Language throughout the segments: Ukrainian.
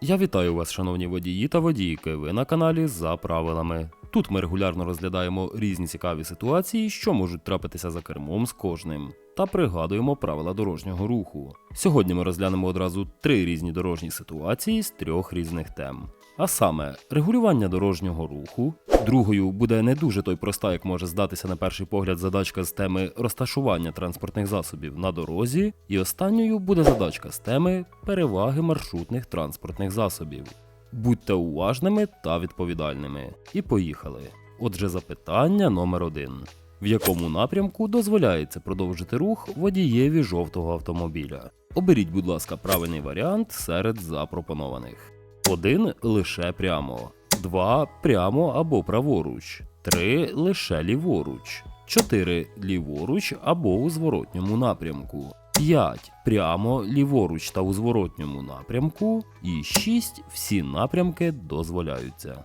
Я вітаю вас, шановні водії та водійки. Ви на каналі за правилами. Тут ми регулярно розглядаємо різні цікаві ситуації, що можуть трапитися за кермом з кожним, та пригадуємо правила дорожнього руху. Сьогодні ми розглянемо одразу три різні дорожні ситуації з трьох різних тем. А саме регулювання дорожнього руху. Другою буде не дуже той проста, як може здатися на перший погляд задачка з теми розташування транспортних засобів на дорозі. І останньою буде задачка з теми переваги маршрутних транспортних засобів. Будьте уважними та відповідальними. І поїхали. Отже, запитання номер один. В якому напрямку дозволяється продовжити рух водієві жовтого автомобіля? Оберіть, будь ласка, правильний варіант серед запропонованих. 1 лише прямо, 2 прямо або праворуч, 3 лише ліворуч, 4 ліворуч або у зворотньому напрямку, 5 прямо ліворуч та у зворотньому напрямку, і 6 всі напрямки дозволяються.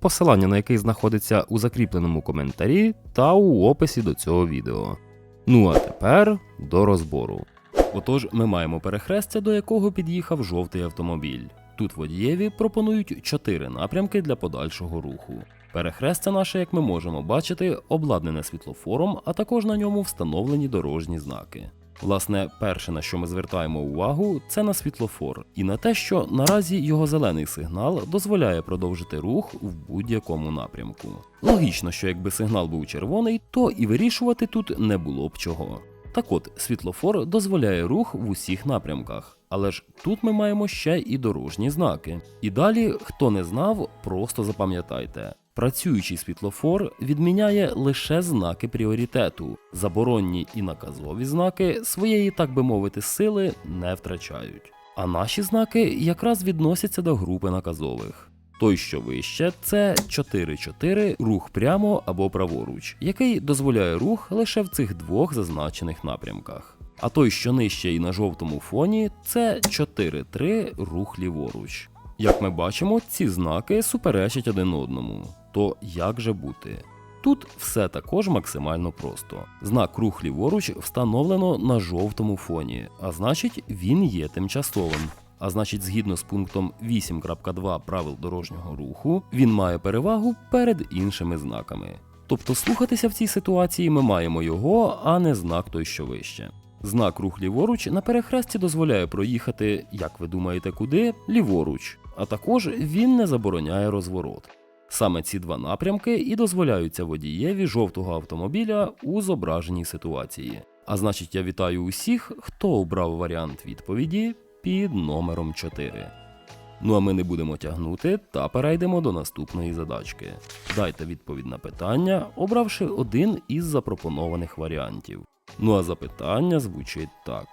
посилання на який знаходиться у закріпленому коментарі та у описі до цього відео. Ну а тепер до розбору. Отож, ми маємо перехрестя, до якого під'їхав жовтий автомобіль. Тут водієві пропонують чотири напрямки для подальшого руху. Перехрестя наше, як ми можемо бачити, обладнане світлофором, а також на ньому встановлені дорожні знаки. Власне, перше, на що ми звертаємо увагу, це на світлофор і на те, що наразі його зелений сигнал дозволяє продовжити рух в будь-якому напрямку. Логічно, що якби сигнал був червоний, то і вирішувати тут не було б чого. Так от, світлофор дозволяє рух в усіх напрямках, але ж тут ми маємо ще і дорожні знаки. І далі, хто не знав, просто запам'ятайте. Працюючий світлофор відміняє лише знаки пріоритету, заборонні і наказові знаки своєї, так би мовити, сили не втрачають. А наші знаки якраз відносяться до групи наказових. Той, що вище, це 4-4 рух прямо або праворуч, який дозволяє рух лише в цих двох зазначених напрямках. А той, що нижче і на жовтому фоні, це 4-3 рух ліворуч. Як ми бачимо, ці знаки суперечать один одному. То як же бути? Тут все також максимально просто. Знак рух ліворуч встановлено на жовтому фоні, а значить він є тимчасовим. А значить, згідно з пунктом 8.2 правил дорожнього руху, він має перевагу перед іншими знаками. Тобто слухатися в цій ситуації ми маємо його, а не знак той, що вище. Знак рух ліворуч на перехресті дозволяє проїхати, як ви думаєте, куди? Ліворуч, а також він не забороняє розворот. Саме ці два напрямки і дозволяються водієві жовтого автомобіля у зображеній ситуації. А значить, я вітаю усіх, хто обрав варіант відповіді під номером 4. Ну а ми не будемо тягнути та перейдемо до наступної задачки. Дайте відповідь на питання, обравши один із запропонованих варіантів. Ну а запитання звучить так: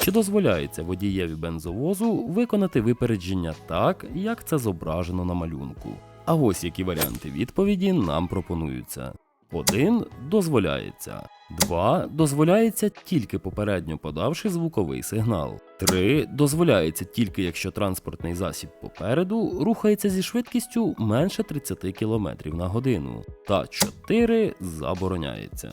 чи дозволяється водієві бензовозу виконати випередження так, як це зображено на малюнку? А ось які варіанти відповіді нам пропонуються. 1. Дозволяється. 2. Дозволяється тільки попередньо подавши звуковий сигнал. 3. Дозволяється тільки якщо транспортний засіб попереду рухається зі швидкістю менше 30 км на годину. Та 4. Забороняється.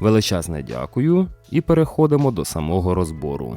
Величезне дякую і переходимо до самого розбору.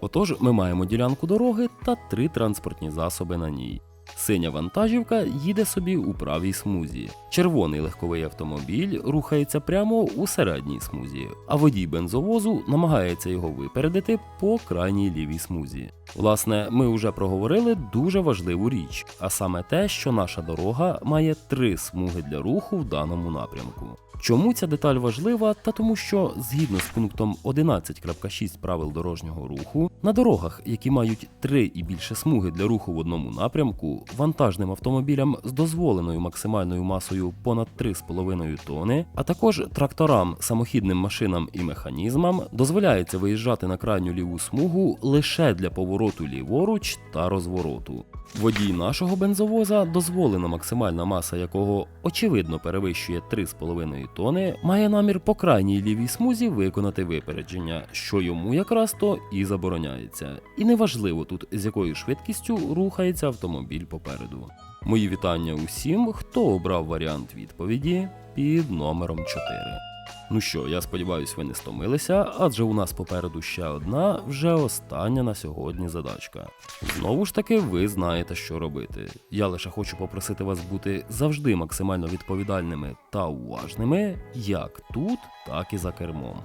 Отож, ми маємо ділянку дороги та три транспортні засоби на ній. Синя вантажівка їде собі у правій смузі. Червоний легковий автомобіль рухається прямо у середній смузі, а водій бензовозу намагається його випередити по крайній лівій смузі. Власне, ми вже проговорили дуже важливу річ, а саме те, що наша дорога має три смуги для руху в даному напрямку. Чому ця деталь важлива? Та тому, що згідно з пунктом 11.6 правил дорожнього руху, на дорогах, які мають три і більше смуги для руху в одному напрямку, вантажним автомобілям з дозволеною максимальною масою понад 3,5 тони, а також тракторам, самохідним машинам і механізмам дозволяється виїжджати на крайню ліву смугу лише для повороту ліворуч та розвороту. Водій нашого бензовоза, дозволена максимальна маса якого очевидно перевищує 3,5 тони, має намір по крайній лівій смузі виконати випередження, що йому якраз то і забороняється. І неважливо тут з якою швидкістю рухається автомобіль попереду. Мої вітання усім, хто обрав варіант відповіді під номером 4. Ну що, я сподіваюся, ви не стомилися, адже у нас попереду ще одна, вже остання на сьогодні задачка. Знову ж таки, ви знаєте, що робити. Я лише хочу попросити вас бути завжди максимально відповідальними та уважними, як тут, так і за кермом.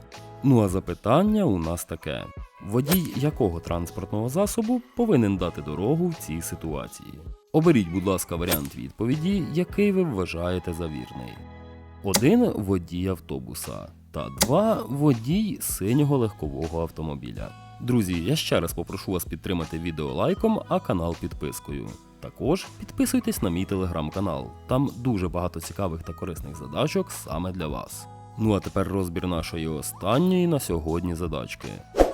Ну а запитання у нас таке: водій якого транспортного засобу повинен дати дорогу в цій ситуації? Оберіть, будь ласка, варіант відповіді, який ви вважаєте за вірний. Один водій автобуса та два водій синього легкового автомобіля. Друзі, я ще раз попрошу вас підтримати відео лайком, а канал підпискою. Також підписуйтесь на мій телеграм-канал. Там дуже багато цікавих та корисних задачок саме для вас. Ну а тепер розбір нашої останньої на сьогодні задачки.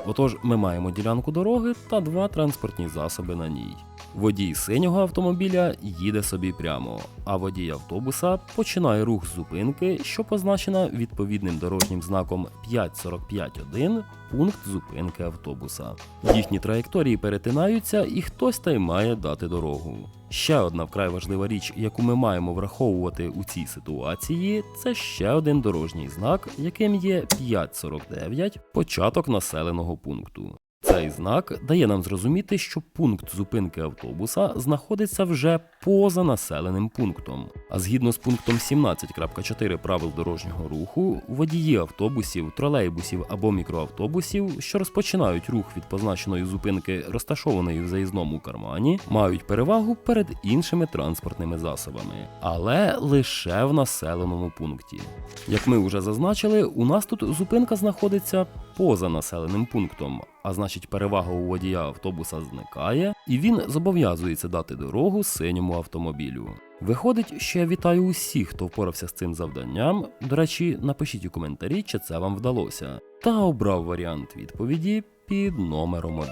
Отож, ми маємо ділянку дороги та два транспортні засоби на ній. Водій синього автомобіля їде собі прямо, а водій автобуса починає рух з зупинки, що позначена відповідним дорожнім знаком 5.45.1 пункт зупинки автобуса. Їхні траєкторії перетинаються, і хтось та й має дати дорогу. Ще одна вкрай важлива річ, яку ми маємо враховувати у цій ситуації, це ще один дорожній знак, яким є 5.49 початок населеного пункту. Цей знак дає нам зрозуміти, що пункт зупинки автобуса знаходиться вже поза населеним пунктом. А згідно з пунктом 17.4 правил дорожнього руху, водії автобусів, тролейбусів або мікроавтобусів, що розпочинають рух від позначеної зупинки, розташованої в заїзному кармані, мають перевагу перед іншими транспортними засобами, але лише в населеному пункті. Як ми вже зазначили, у нас тут зупинка знаходиться поза населеним пунктом, а значить перевага у водія автобуса зникає, і він зобов'язується дати дорогу синьому автомобілю. Виходить, що я вітаю усіх, хто впорався з цим завданням. До речі, напишіть у коментарі, чи це вам вдалося, та обрав варіант відповіді під номером 1.